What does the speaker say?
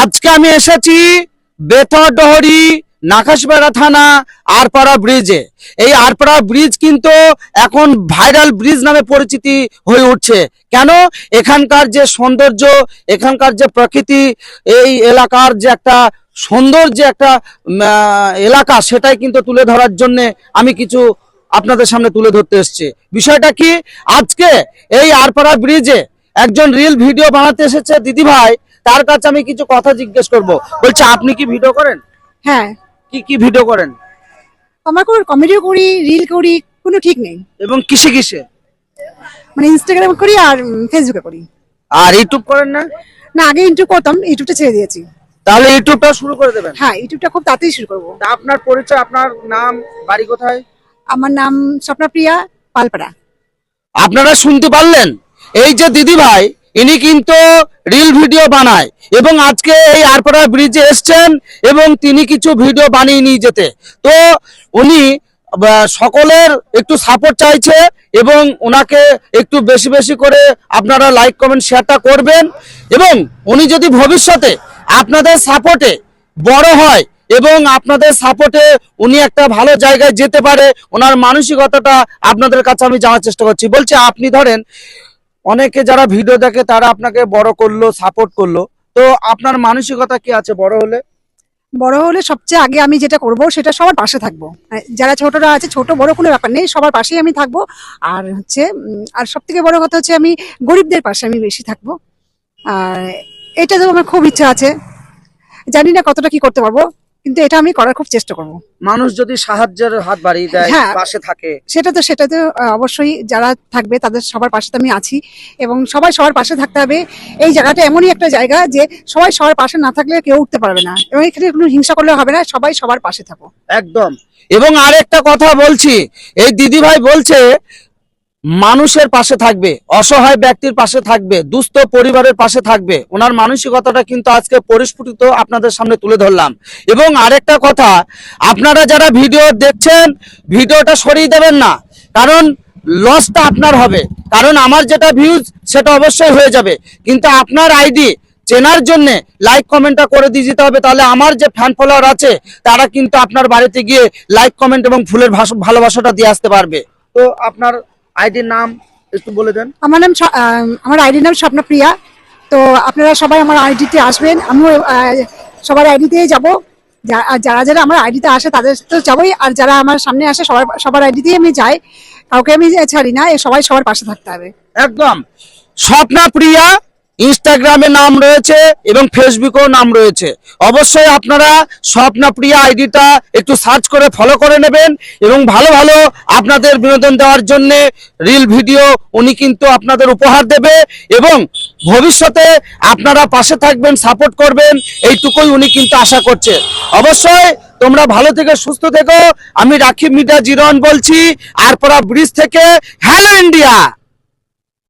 আজকে আমি এসেছি বেথরডহরি নাকাশবেড়া থানা আরপাড়া ব্রিজে এই আরপাড়া ব্রিজ কিন্তু এখন ভাইরাল ব্রিজ নামে পরিচিতি হয়ে উঠছে। কেন? এখানকার যে সৌন্দর্য, এখানকার যে প্রকৃতি, এই এলাকার যে একটা সুন্দর যে একটা এলাকা, সেটাই কিন্তু তুলে ধরার জন্যে আমি কিছু আপনাদের সামনে তুলে ধরতে এসেছি। বিষয়টা কি? আজকে এই আরপাড়া ব্রিজে একজন রিল ভিডিও বানাতে এসেছে দিদি ভাই তার কাছে আমি কিছু কথা জিজ্ঞেস করব। বলছে আপনি কি ভিডিও করেন? হ্যাঁ। কি কি ভিডিও করেন? আমার কোনো কমেডিও করি রিল করি কোনো ঠিক নেই। এবং কিসে কিসে? মানে ইনস্টাগ্রাম করি আর ফেসবুকে করি। আর ইউটিউব করেন না? না আগে ইউটিউব করতাম ইউটিউবটা ছেড়ে দিয়েছি। তাহলে ইউটিউবটা শুরু করে দেবেন। হ্যাঁ ইউটিউবটা খুব তাড়াতাড়ি শুরু করব। তা আপনার পরিচয় আপনার নাম বাড়ি কোথায়? আমার নাম স্বপ্নপ্রিয়া পালপাড়া। আপনারা শুনতে পারলেন? এই যে দিদি ভাই ইনি কিন্তু রিল ভিডিও বানায়। এবং আজকে এই আরপাড়া ব্রিজে এসছেন এবং তিনি কিছু ভিডিও বানিয়ে নিয়ে যেতে। তো উনি সকলের একটু সাপোর্ট চাইছে এবং ওনাকে একটু বেশি বেশি করে আপনারা লাইক কমেন্ট শেয়ারটা করবেন। এবং উনি যদি ভবিষ্যতে আপনাদের সাপোর্টে বড় হয় এবং আপনাদের সাপোর্টে উনি একটা ভালো জায়গায় যেতে পারে, ওনার মানসিকতাটা আপনাদের কাছে আমি জানার চেষ্টা করছি। বলছে, আপনি ধরেন অনেকে যারা ভিডিও দেখে তারা আপনাকে বড় করল সাপোর্ট করল। তো আপনার মানসিকতা কি আছে বড় হলে? বড় হলে সবচেয়ে আগে আমি যেটা করব সেটা সবার পাশে থাকব। মানে যারা ছোটরা আছে, ছোট বড় কোনো ব্যাপার নেই, সবার পাশেই আমি থাকব। আর হচ্ছে আর সব থেকে বড় কথা হচ্ছে আমি গরিবদের পাশে আমি বেশি থাকব। আর এটা তো আমার খুব ইচ্ছা আছে। জানি না কতটা কি করতে পারব। কিন্তু এটা আমি করার খুব চেষ্টা করব। মানুষ যদি সাহায্যের হাত বাড়িয়ে দেয় হ্যাঁ। পাশে থাকে। সেটা তো সেটা তো অবশ্যই যারা থাকবে তাদের সবার পাশে তো আমি আছি এবং সবাই সবার পাশে থাকতে হবে। এই জায়গাটা এমনই একটা জায়গা যে সবাই সবার পাশে না থাকলে কেউ উঠতে পারবে না এবং এখানে কোনো হিংসা করলে হবে না সবাই সবার পাশে থাকো। একদম। এবং আরেকটা কথা বলছি এই দিদি ভাই বলছে মানুষের পাশে থাকবে, অসহায় ব্যক্তির পাশে থাকবে, দুস্থ পরিবারের পাশে থাকবে। ওনার মানসিকতাটা কিন্তু আজকে পরিস্ফুটিত আপনাদের সামনে তুলে ধরলাম। এবং আরেকটা কথা, আপনারা যারা ভিডিও দেখছেন, ভিডিওটা সরিয়ে দেবেন না। কারণ লসটা আপনার হবে। কারণ আমার যেটা ভিউজ সেটা অবশ্যই হয়ে যাবে। কিন্তু আপনার আইডি চেনার জন্য লাইক কমেন্টটা করে দিয়ে যেতে হবে। তাহলে আমার যে ফ্যান ফলোয়ার আছে, তারা কিন্তু আপনার বাড়িতে গিয়ে লাইক কমেন্ট এবং ফুলের ভালোবাসাটা দিয়ে আসতে পারবে। তো আপনার আইডির নাম একটু বলে দেন। আমার নাম আমার আইডির নাম স্বপ্নপ্রিয়া তো আপনারা সবাই আমার আইডিতে আসবেন। আমিও সবার আইডিতেই যাব। যারা যারা আমার আইডিতে আসে তাদের তো যাবই। আর যারা আমার সামনে আসে সবার সবার আইডিতেই আমি যাই। কাউকে আমি ছাড়ি না এ সবাই সবার পাশে থাকতে হবে। একদম। স্বপ্না প্রিয়া ইনস্টাগ্রামে নাম রয়েছে এবং ফেসবুকেও নাম রয়েছে। অবশ্যই আপনারা স্বপ্নপ্রিয়া আইডিটা একটু সার্চ করে ফলো করে নেবেন এবং ভালো ভালো আপনাদের বিনোদন দেওয়ার জন্য রিল ভিডিও উনি কিন্তু আপনাদের উপহার দেবে এবং ভবিষ্যতে আপনারা পাশে থাকবেন সাপোর্ট করবেন, এইটুকুই উনি কিন্তু আশা করছে। অবশ্যই তোমরা ভালো থেকে সুস্থ থেকো। আমি রাখি মিডিয়া জিরন বলছি আরপরা ব্রিজ থেকে হ্যালো ইন্ডিয়া